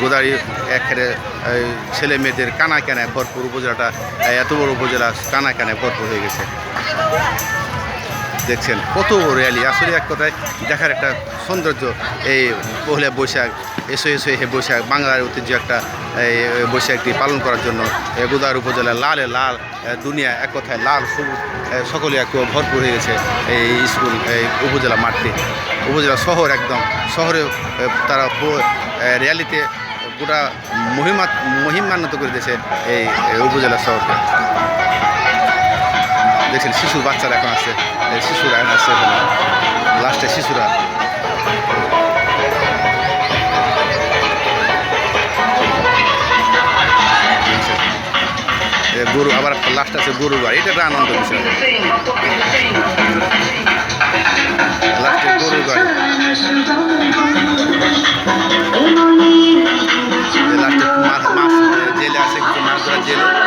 গোদাড়ি একেবারে এই, ছেলে মেয়েদের কানা কানায় ভরপুর উপজেলাটা এত বড় উপজেলা কানা কানায় ভরপুর হয়ে গেছে। দেখছেন কত র্যালি। আসলে এক কথায় দেখার একটা সৌন্দর্য এই পহলে বৈশাখ এসো এসো হে বৈশাখ বাংলার ঐতিহ্য একটা এই বৈশাখটি পালন করার জন্য গোদার উপজেলা লালে লাল দুনিয়া এক কথায় লাল সবুজ সকলে এক ভরপুর হয়ে গেছে এই স্কুল এই উপজেলা মাঠটি। উপজেলা শহর একদম শহরে তারা র্যালিতে গোটা মহিমা, মহিমান্বিত করে দিয়েছে এই উপজেলা শহরকে। দেখছেন, শিশু, বাচ্চারা এখন আছে। শিশুরা এখন আছে লাস্টে শিশুরা। গরু, আবার লাস্ট আছে গরু গাড়ি এটা একটা আনন্দ বিষয়। জেলে আছে